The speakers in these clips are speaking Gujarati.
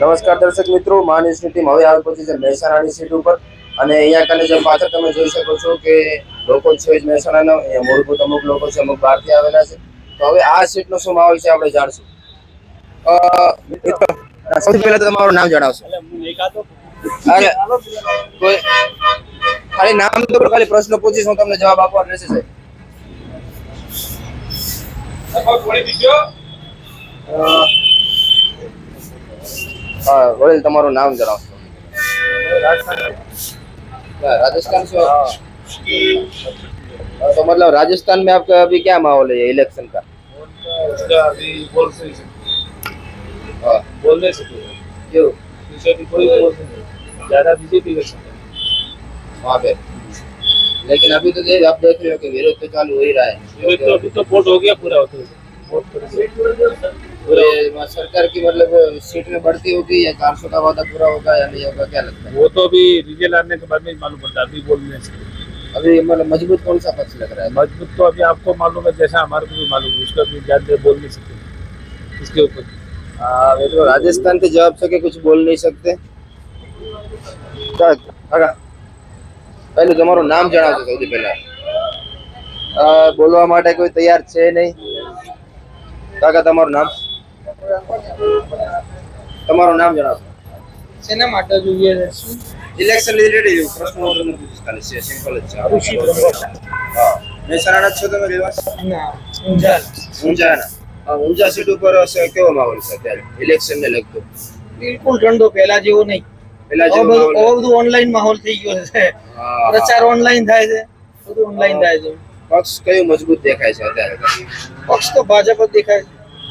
નમસ્કાર દર્શક મિત્રો માનસની ટીમ હવે આવી પહોંચી છે મહેસાણાની સીટ ઉપર. અને અહીંયા કને જે પાછળ તમે જોઈ શકો છો કે લોકો છે જ મહેસાણાના અહીંયા મૂળભૂત અમુક લોકો છે અમુક બહારથી આવેલા છે. તો હવે આ સીટનો શું માહોલ છે આપણે જાણશું. મિત્રો, સૌથી પહેલા તો તમારું નામ જણાવશો. અરે, કોઈ ખાલી નામ તો ખાલી પ્રશ્ન પૂછીશ હું તમને જવાબ આપવા રહેશે સાહેબ. અ, હા વડીલ તમારું નામ જણાવશો क्या, राजस्थान से हो? तो मतलब राजस्थान में आपका अभी क्या माहौल है इलेक्शन का उसका अभी बोल नहीं सकते हाँ, बोल नहीं सकते क्यों दूसरे भी कोई बोल नहीं सकते। ज्यादा बीजेपी कर सकते वहाँ पे लेकिन अभी तो देख आप देख रहे हो कि विरोध तो चालू हो ही रहा है विरोध तो अभी तो वोट हो गया पूरा होते हुए वोट करेंगे। पूरे वहाँ सरकार की मतलब सीट में बढ़ती होगी या चार सौ का वादा पूरा होगा या नहीं होगा क्या लगता है वो तो अभी रिजल्ट आने के बाद में ही मालूम पड़ता है अभी बोल नहीं सकते अभी मतलब मजबूत कौन सा पक्ष लग रहा है मजबूत तो अभी आपको मालूम है जैसा हमारे को भी मालूम है उसका भी ज्यादा बोल नहीं सकते इसके ऊपर हाँ वे तो राजस्थान के जवाब सके कुछ बोल नहीं सकते ચાલ, કાકા પહેલું તમારું નામ જણાવજો સૌથી પહેલા અ, બોલવા માટે કોઈ તૈયાર છે નહીં કાકા તમારું નામ તમારું નામ જણાવો. શેના માટે જોઈએ છે શું? ઇલેક્શન રિલેટેડ પ્રશ્નો તમને ખાલી છે સિમ્પલ જ છે. બ્રહ્મા. હા. મહેસાણા છો તમે રહેવાસી? ના ઊંઝા. ઊંઝાના. ઊંઝા સીટ ઉપર કેવો માહોલ છે અત્યારે? ઇલેક્શન ને લગતો. બિલકુલ ઠંડો પહેલા જેવો નહીં. પેલા જેવો બધું માહોલ બધું ઓનલાઈન માહોલ થઈ ગયો છે. પ્રચાર ઓનલાઈન થાય છે. બધું ઓનલાઈન થાય છે. પક્ષ કયો મજબૂત દેખાય છે અત્યારે? પક્ષ તો ભાજપ જ દેખાય છે.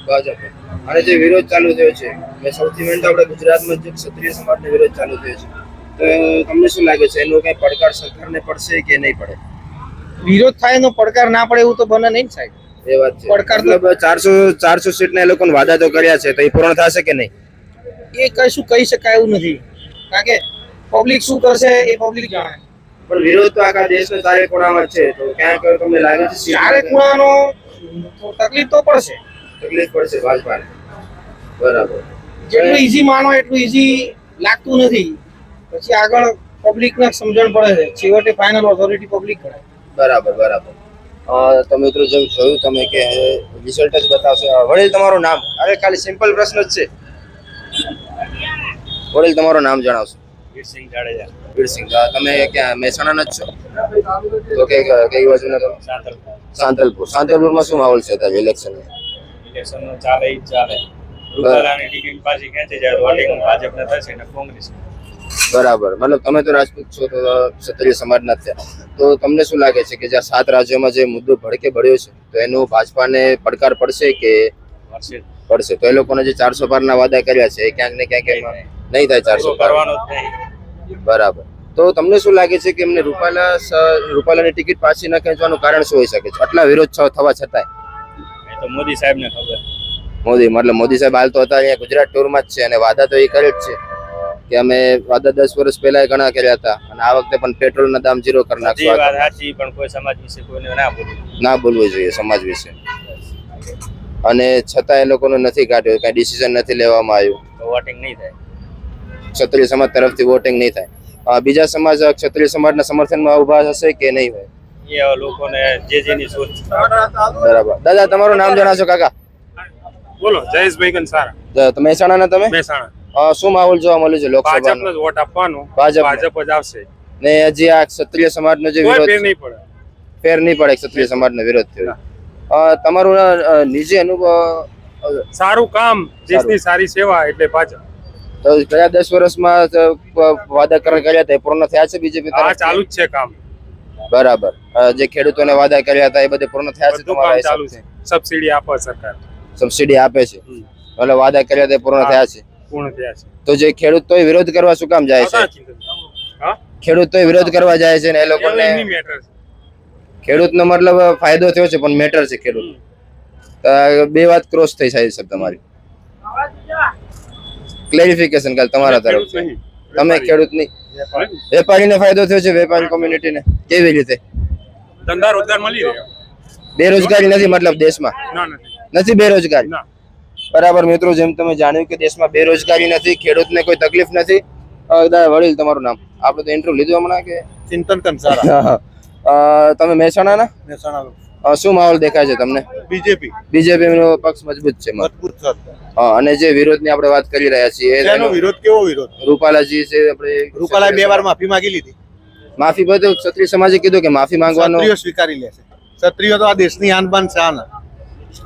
ભાજપ. અને જે વિરોધ ચાલુ થયો છે મેં સૌથી મેન તો આપણે ગુજરાતમાં જે ક્ષત્રિય સમાજનો વિરોધ ચાલુ થયો છે. તો તમને શું લાગે છે એનો કઈ પડકાર સરકારને પડશે કે નહીં પડે? વિરોધ થાય એનો પડકાર ના પડે એવું તો બને નહીં સાહેબ. એ વાત છે. પડકાર મતલબ ચારસો ચારસો સીટના એ લોકોને વાદા તો કર્યા છે તો એ પૂર્ણ થશે કે નહીં? એ કશું કહી શકાય એવું નથી. કારણ કે પબ્લિક શું કરશે એ પબ્લિક જાણે. પણ વિરોધ તો આખા દેશના ચારે ખૂણામાં છે તો ક્યાંક તમને લાગે છે ચારે ખૂણાનો તકલીફ તો પડશે. તકલીફ પડશે ભાજપાને. બરાબર. જેટલું ઈઝી માનો એટલું ઈઝી લાગતું નથી. પછી આગળ પબ્લિકને સમજણ પડે છે. છેવટે ફાઇનલ ઓથોરિટી પબ્લિક કરે બરાબર બરાબર. તમે તો મિત્રો જેમ જોયું તમે કે રિઝલ્ટ જ બતાવશે. વડીલ તમારું નામ? અરે ખાલી સિમ્પલ પ્રશ્ન જ છે. વડીલ તમારું નામ જણાવશો. વીરસિંહ જાડેજા. વીરસિંહ. તમે ક્યાં મહેસાણાના જ છો? તો કે કઈ બાજુના તમે સાંતલપુર. સાંતલપુરમાં શું માહોલ છે અત્યારે ઇલેક્શન ઇલેક્શન ચાલે ઈ જ ચાલે. રૂપાલાની ટિકિટ પાછી ખેંચી જાય વોટિંગ ભાજપને થશે ને કોંગ્રેસ. બરાબર. મતલબ તમે તો રાજપૂત છો તો ક્ષત્રિય સમાજના થયા. તો તમને શું લાગે છે કે જ્યાં સાત રાજ્યોમાં જે મુદ્દો ભડકે ભળ્યો છે તો એનો ભાજપાને પડકાર પડશે કે પડશે. તો એ લોકોને જે ચારસો પારના વાદા કર્યા છે એ ક્યાંક ને ક્યાંક નહીં થાય ચારસો કરવાનો બરાબર. તો તમને શું લાગે છે કે એમને રૂપાલા રૂપાલાની ટિકિટ પાછી ન ખેંચવાનું કારણ શું હોઈ શકે છે? આટલા વિરોધ થવા છતાંય. તો મોદી સાહેબને ખબર. મોદી મતલબ મોદી સાહેબ હાલ તો હતા અહીંયા ગુજરાત ટૂરમાં જ છે અને વાદા તો એ કરે જ છે કે અમે વાદા દસ વર્ષ પહેલા ઘણા કર્યા હતા અને આ વખતે પણ પેટ્રોલના દામ ઝીરો કરી વાત સાચી પણ કોઈ સમાજ વિશે કોઈને ના બોલવું ના બોલવું જોઈએ સમાજ વિશે. અને છતાં એ લોકોનું નથી કાઢ્યું કઈ ડિસિઝન નથી લેવામાં આવ્યું. વોટિંગ નહીં થાય. ક્ષત્રિય સમાજ તરફથી વોટિંગ નહીં થાય. બીજા સમાજ ક્ષત્રિય સમાજના સમર્થનમાં ઊભા હશે કે નહીં હોય? એ લોકોને જે જેની સોચ બરાબર. દાદા તમારું નામ જણાવશો કાકા? બોલો જયેશભાઈ કંસારા તો મહેસાણાના તમે? મહેસાણા. શું માહોલ જોવા મળ્યું છે લોકસભા વોટ આપવાનો. ભાજપ ભાજપ જ આવશે. ને હજી આ ક્ષત્રિય સમાજનો જે વિરોધ ફેર નહીં પડે. ફેર નહીં પડે ક્ષત્રિય સમાજનો વિરોધ થયો. તમારું નિજી અનુભવ સારું કામ દેશની સારી સેવા એટલે ભાજપ. તો ગયા દસ વર્ષમાં વાદા કર- કર્યા હતા પૂર્ણ થયા છે બીજેપી આ ચાલુ જ છે કામ. બરાબર. જે ખેડૂતોને વાદા કર્યા હતા એ બધે પૂર્ણ થયા છે તમારા ચાલુ છે? સબસિડી આપે સરકાર. સબસિડી આપે છે. એટલે વાદા કર્યા તે પૂર્ણ થયા છે. પૂર્ણ થયા છે. તો જે ખેડૂત તોય વિરોધ કરવા શું કામ જાય છે? ખેડૂત તોય વિરોધ કરવા જાય છે ને એ લોકોને. ખેડૂતનો મતલબ ફાયદો થયો છે પણ મેટર છે ખેડૂત તો બે વાત ક્રોસ થઈ જાય સાહેબ તમારી. ક્લેરિફિકેશન કાલ તમારા તરફથી. તમે ખેડૂતની વેપારીને ફાયદો થયો છે વેપારી કોમ્યુનિટીને કેવી રીતે? ધંધા રોજગાર મળી રહ્યો. બેરોજગારી નથી મતલબ દેશમાં? નથી. નથી બેરોજગારી? બરાબર મિત્રો જેમ તમે જાણ્યું કે દેશમાં બેરોજગારી નથી ખેડૂતને કોઈ તકલીફ નથી. વડીલ તમારું નામ? આપણે તો ઇન્ટરવ્યુ લીધું હમણાં કે? ચિંતન કંસારા. તમે મહેસાણાના? મહેસાણા શું માહોલ દેખાય છે તમને? બીજેપી. બીજેપી નો પક્ષ મજબૂત છે મજબૂત હા, અને જે વિરોધની આપણે વાત કરી રહ્યા છીએ એનો વિરોધ? કેવો વિરોધ? રૂપાલાજી છે આપણે રૂપાલા બે વાર માફી માંગી લીધી. માફી બધું ક્ષત્રિય સમાજે કીધું કે માફી માંગવાનો ક્ષત્રિયો સ્વીકારી લેશે ક્ષત્રિયો તો આ દેશની આનબાન શાન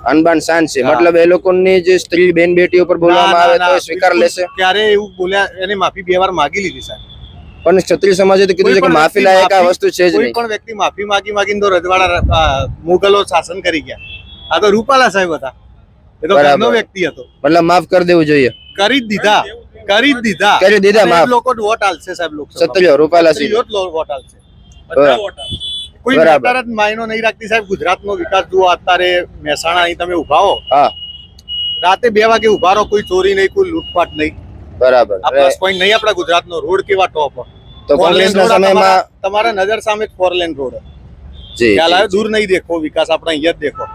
અનબાન શાન છે. મતલબ એ લોકોની જે સ્ત્રી બેન બેટી ઉપર બોલવામાં આવે તો સ્વીકાર લેશે? ક્યારે એવું બોલ્યા એને માફી બે વાર માગી લીધી સાહેબ. પણ ક્ષત્રિય સમાજે તો કીધું છે કે માફી લાયક આ વસ્તુ છે જ કોઈ પણ વ્યક્તિ માફી માંગી માંગીને તો રજવાડા મુગલો શાસન કરી ગયા. આ તો રૂપાલા સાહેબ હતા. એ તો ઘરનો વ્યક્તિ હતો. મતલબ માફ કરી દેવું જોઈએ. કરી જ દીધા. કરી જ દીધા. કરી દીધા માફ. લોકો વોટ આલશે સાહેબ લોકો ક્ષત્રિયો રૂપાલા સિંહ વોટ આલશે. કોઈ. જ માયનો નહીં રાખતી સાહેબ. ગુજરાતનો વિકાસ જુઓ અત્યારે મહેસાણા અહીં તમે ઊભા હો. હા. રાતે બે વાગે ઊભા રહો કોઈ ચોરી નહીં કોઈ લૂંટફાટ નહીં. બરાબર. પ્લસ પોઈન્ટ નહીં આપણા ગુજરાતનો રોડ કેવા ટોપ તો કોંગ્રેસના સમયમાં તમારા નજર સામે જ ફોર લેન રોડ. જી ખ્યાલ આવે દૂર નહીં દેખો વિકાસ આપણે અહીંયા જ દેખો.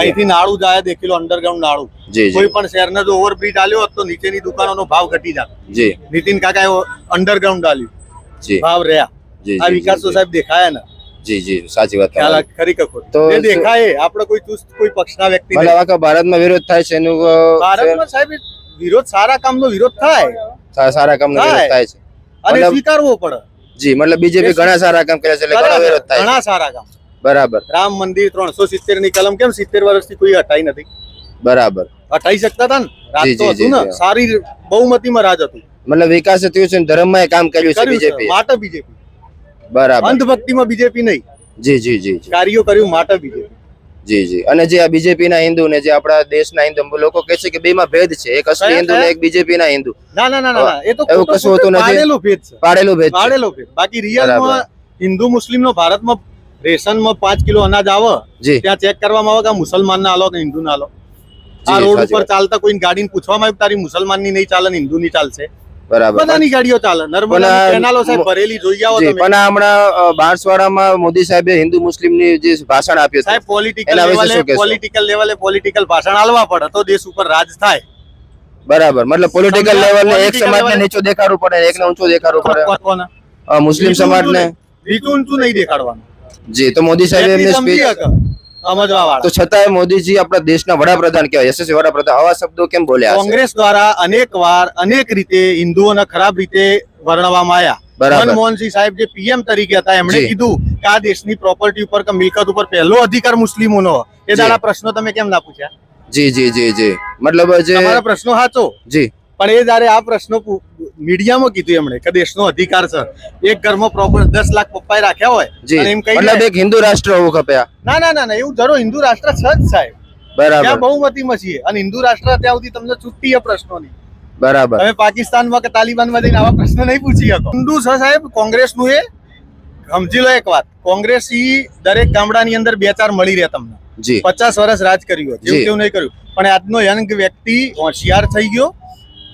અહીંથી નાળું જાય દેખેલો અંડરગ્રાઉન્ડ નાળું. કોઈ પણ શહેરનો જો ઓવરબ્રિજ આલ્યો હોત તો નીચેની દુકાનોનો ભાવ ઘટી જાત. જી. નીતિન કાકા અંડરગ્રાઉન્ડ આલ્યું. જી. ભાવ રહ્યા. આ વિકાસ તો સાહેબ દેખાયા ને. જી જી સાચી વાત. ખરી તો એ દેખાય આપણે કોઈ ચુસ્ત કોઈ પક્ષના વ્યક્તિ. ભારતમાં વિરોધ થાય છે એનું ભારતમાં સાહેબ વિરોધ સારા કામનો વિરોધ થાય. સારા કામનો વિરોધ થાય. છે. અને સ્વીકારવો પડે. જી મતલબ બીજેપી ઘણા સારા કામ કર્યા છે એટલે ઘણો વિરોધ થાય ઘણા સારા કામ. બરાબર. રામ મંદિર ત્રણસો સિત્તેરની કલમ કેમ સિત્તેર વર્ષથી કોઈ હટાઈ નથી? બરાબર. હટાઈ શકતા હતા ને? રાજ તો હતું ને? સારી બહુમતીમાં રાજ હતું. મતલબ વિકાસ થયું છે ને ધર્મમાં એ કામ કર્યું છે બીજેપી માટે બીજેપી બરાબર. અંધભક્તિમાં બીજેપી નહીં. જી જી જી જી. કાર્યો કર્યું માટે બીજેપી જી જી. અને જે આ બીજેપી ના હિન્દુ ને જે આપણા દેશના હિન્દુ લોકો કહે છે કે બે માં ભેદ છે. એક અસલી હિન્દુ ને એક બીજેપી ના હિન્દુ. ના ના ના ના ના. એ તો એવું કશું હોતું નથી. પાડેલો ભેદ છે. પાડેલું ભેદ પાડેલો ભેદ. બાકી રિયલમાં હિન્દુ મુસ્લિમ નો ભારતમાં રેશનમાં પાંચ કિલો અનાજ આવે ત્યાં ચેક કરવામાં આવે કે મુસલમાન ના આલો કે હિન્દુ ના આલો આ રોડ ઉપર ચાલતા કોઈ ગાડીને પૂછવામાં આવ્યું તારી મુસલમાનની નહીં ચાલે હિન્દુ ની ચાલશે? બરાબર. બધાની ગાડીઓ ચાલે. નર્મદા કેનાલો સાહેબ ભરેલી જોઈ આવો તમે. પણ હમણાં બાણસવાડામાં મોદી સાહેબે હિન્દુ મુસ્લિમની જે ભાષણ આપ્યું સાહેબ પોલિટિકલ લેવલે પોલિટિકલ લેવલે પોલિટિકલ ભાષણ આલવા પડે તો દેશ ઉપર રાજ થાય. બરાબર. મતલબ પોલિટિકલ લેવલ ને એક political સમાજ ને level- દેખાડવું પડે એકને ઊંચું દેખાડવું પડે. મુસ્લિમ નીચું સમાજ ને નીચું ઊંચું નહીં દેખાડવાનું. જી તો મોદી સાહેબ એમની સ્પીચ તો છતાંય મોદીજી આપણા દેશના વડાપ્રધાન કહેવાય યશસ્વી વડાપ્રધાન. આવા શબ્દો કેમ બોલ્યા કોંગ્રેસ દ્વારા અનેક વાર અનેક રીતે હિન્દુઓને ખરાબ રીતે વર્ણવામાં આવ્યા. મનમોહનસિંહ સાહેબ જે પીએમ તરીકે હતા એમણે કીધું કે આ દેશની પ્રોપર્ટી ઉપર કે મિલકત ઉપર પહેલો અધિકાર મુસ્લિમોનો. એ દાડા પ્રશ્નો તમે કેમ ના પૂછ્યા? જી જી જી જી. મતલબ જે પ્રશ્નો સાચો. જી. પણ એ જયારે આ પ્રશ્નો મીડિયામાં કીધું એમણે કે દેશનો અધિકાર છે એક ઘરમાં પ્રોપર દસ લાખ પપ્પાએ રાખ્યા હોય એમ કઈ મતલબ એક હિન્દુ રાષ્ટ્ર હોવું ખપે. ના ના ના એવું જરૂર હિન્દુ રાષ્ટ્ર છે જ સાહેબ. બરાબર. ત્યાં બહુમતીમાં છીએ અને હિન્દુ રાષ્ટ્ર ત્યાં સુધી તમને છૂટતી છે પ્રશ્નોની. બરાબર. તમે પાકિસ્તાનમાં કે તાલિબાનમાં જઈને આવા પ્રશ્નો નહીં પૂછી શકો. હિન્દુ છે સાહેબ કોંગ્રેસનું એ સમજી લો એક વાત. કોંગ્રેસ ઈ દરેક ગામડાની અંદર બે ચાર મળી રહે તમને. પચાસ વર્ષ રાજ કર્યું જેવું તેવું નહીં કર્યું. પણ આજનો યંગ વ્યક્તિ હોશિયાર થઈ ગયો.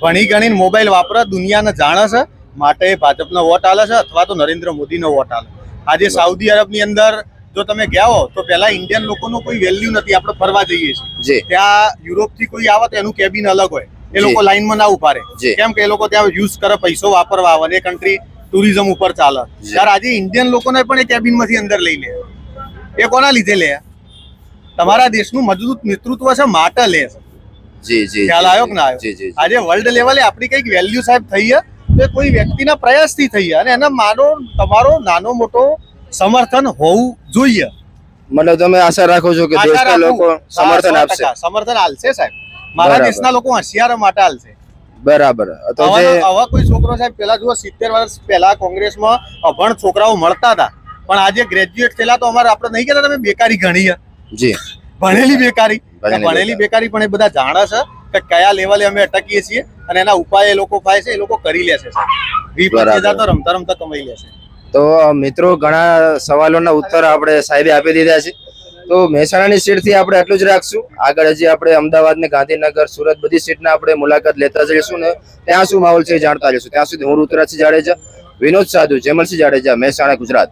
ભણી ગણીને મોબાઈલ વાપરે દુનિયાને જાણે છે માટે ભાજપનો વોટ આલે છે અથવા તો નરેન્દ્ર મોદીનો વોટ આલે. આજે સાઉદી અરબની અંદર જો તમે ગયા હો તો પેલા ઇન્ડિયન લોકોનો કોઈ વેલ્યુ નથી આપણે ફરવા જઈએ છીએ. ત્યાં યુરોપથી કોઈ આવે તો એનું કેબિન અલગ હોય. એ લોકો. લાઈનમાં ના ઊભા રહે. કેમ કે એ લોકો ત્યાં યુઝ કરે પૈસો વાપરવા આવે અને એ કન્ટ્રી ટુરિઝમ ઉપર ચાલે. ત્યારે આજે ઇન્ડિયન લોકોને પણ એ કેબિનમાંથી અંદર લઈ લે. એ કોના લીધે લે? તમારા દેશનું મજબૂત નેતૃત્વ છે માટે લે છે. જી જી ખ્યાલ આવ્યો કે ના આવ્યો. આજે વર્લ્ડ લેવલે આપણી કંઈક વેલ્યુ સાહેબ થઈ છે કોઈ વ્યક્તિના પ્રયાસથી થઈ અને એના માનો તમારો નાનો મોટો સમર્થન હોવું જોઈએ. મતલબ તમે આશા રાખો છો કે દેશના લોકો સમર્થન આપશે. સમર્થન આલશે સાહેબ. મારા દેશના લોકો હોશિયાર માટે આલશે. બરાબર. તો જે આવા આવા કોઈ છોકરો સાહેબ પેલા જુઓ સિત્તેર વર્ષ પહેલા કોંગ્રેસમાં અભણ છોકરાઓ મળતા હતા. પણ આજે ગ્રેજ્યુએટ થયેલા તો અમારે આપણે નહીં કહેતા તમે બેકારી ઘણી જી. ભણેલી બેકારી. ભણેલી બેકારી પણ એ બધા જાણે છે કે કયા લેવલે અમે અટકીએ છીએ અને એના ઉપાય એ લોકો ફાય છે એ લોકો કરી. પચીસ હજાર તો રમતા રમતા કમાઈ લેશે તો મિત્રો ઘણા સવાલોના ઉત્તર આપણે સાહેબે આપી દીધા છે. તો મહેસાણાની સીટથી આપણે આટલું જ રાખશું. આગળ હજી આપણે અમદાવાદ ને ગાંધીનગર સુરત બધી સીટના આપણે મુલાકાત લેતા જઈશું ને ત્યાં શું માહોલ છે જાણતા જઈશું. ત્યાં સુધી હું ઋતુરાજસિંહ જાડેજા વિનોદ સાધુ જેમલસિંહ જાડેજા મહેસાણા ગુજરાત.